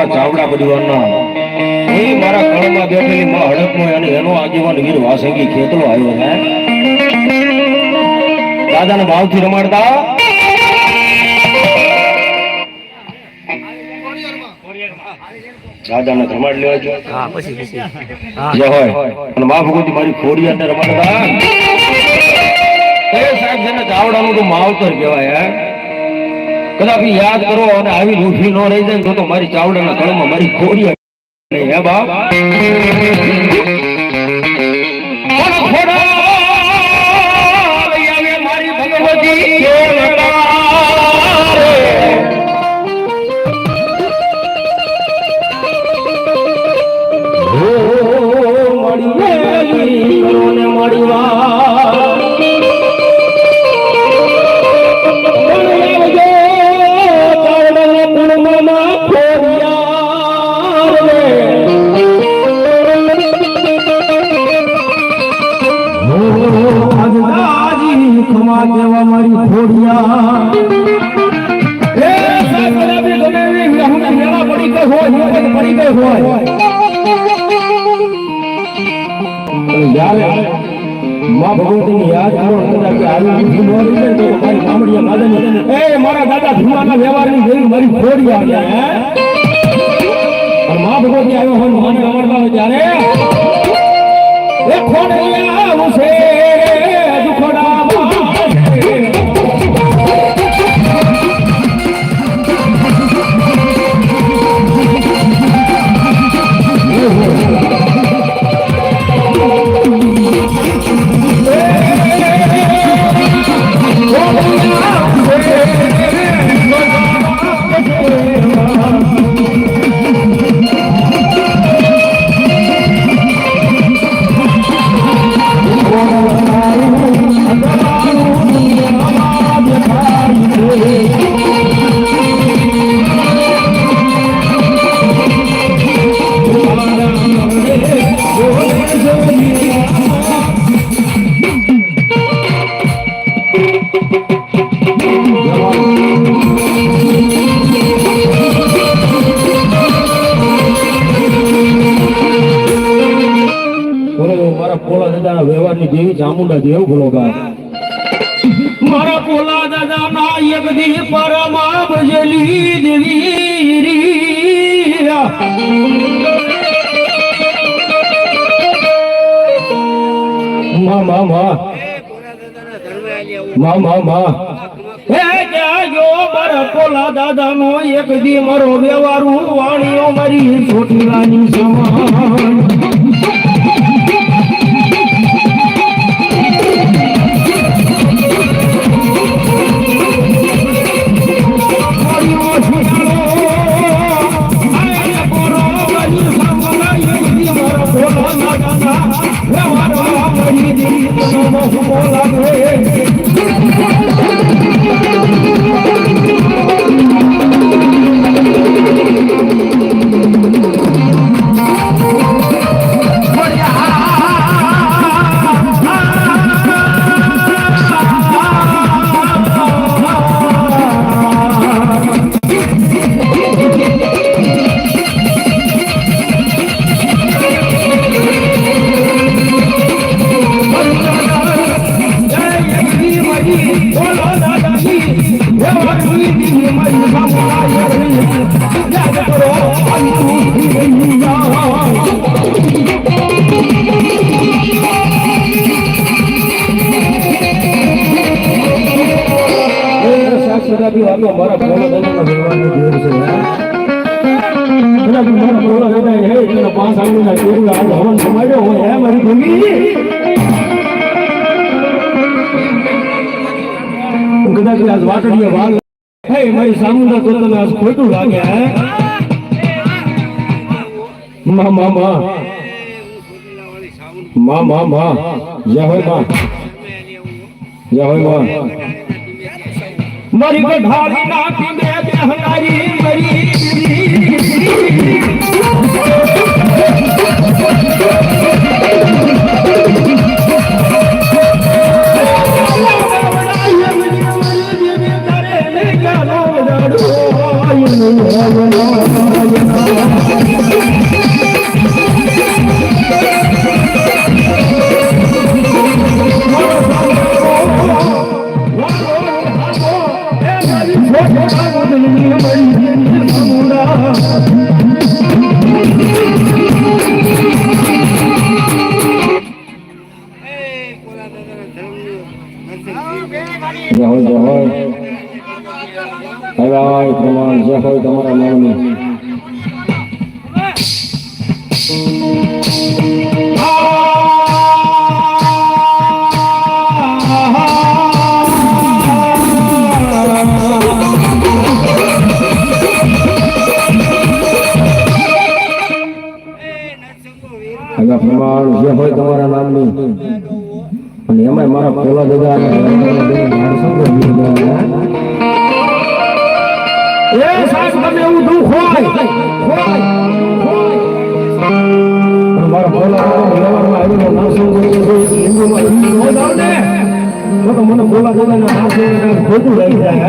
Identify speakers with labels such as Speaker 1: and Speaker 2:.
Speaker 1: મારા ચાવડા પરિવારના. એ મારા કળમાં બેઠેલી માં હડકમોય અને એનો આગેવાન વીર વાસંગી ખેતરો આવ્યો છે. દાદાને ભાવથી રમાડતા. દાદાને રમાડ લેવા જો.
Speaker 2: હા પછી
Speaker 1: હોય. અને મા ભગવતી મારી ખોડી અંદર રમાડતા. એ સાહેબ જેને ચાવડાનું તો માવતર કહેવાય હે. કદાચ યાદ કરો અને આવી રૂઠી ન રહી જાય તો મારી ચાવડાના કળમાં મારી ખોડી હે બાપ? ખોડા માં ભગવતીને યાદ કરો કદાચ કે આવી બુદ્ધિ ન રહી તો મારી ગામડિયા માદની એ મારા દાદા ભીમાના વ્યવહારની જેવી મારી ખોડી આવી હે? ભગવતી આવ્યો હોય મને રમાડતા હોય ત્યારે, એ બોલો મારા પોલા દાદાના વ્યવહારની જેવી ચામુંડા જેવું બા મારા પોલા દાદા ના એક દી પરમા ભજલી દેવી. મા મા મા. મા મા મા. પોલા દાદા નો એક દી મારો વ્યવહાર વાણીઓ મારી છોટીલાની સમાન. nosso bolão. મારા ભોળા દાદાના વ્યવહારની જોર છે કદાચ મારા ભોળા દાદાએ હે એટલે પાંચ આંગળીના ચોરલા આજે હવન સમાડ્યો હોય હે મારી ભૂમિ કદાચ આજ વાટડીએ વાલ હે મારી સામુંડા તો તને આજ ખોટું લાગે હે? મા જે હોય જે હોય આવ્યા હોય પ્રમાણ જે હોય તમારા નામની આગા પ્રમાણ જે હોય તમારા નામની અને એમાં મારા પેલા દાદા. એ સાહેબ તમે એવું દુઃખ હોય. મારા પેલા વ્યવહારમાં આવેલો નાસો હિન્દુમાં હિન્દુ ને તો તો મને બોલા દાદાના હાથે ખોટું રહી જાય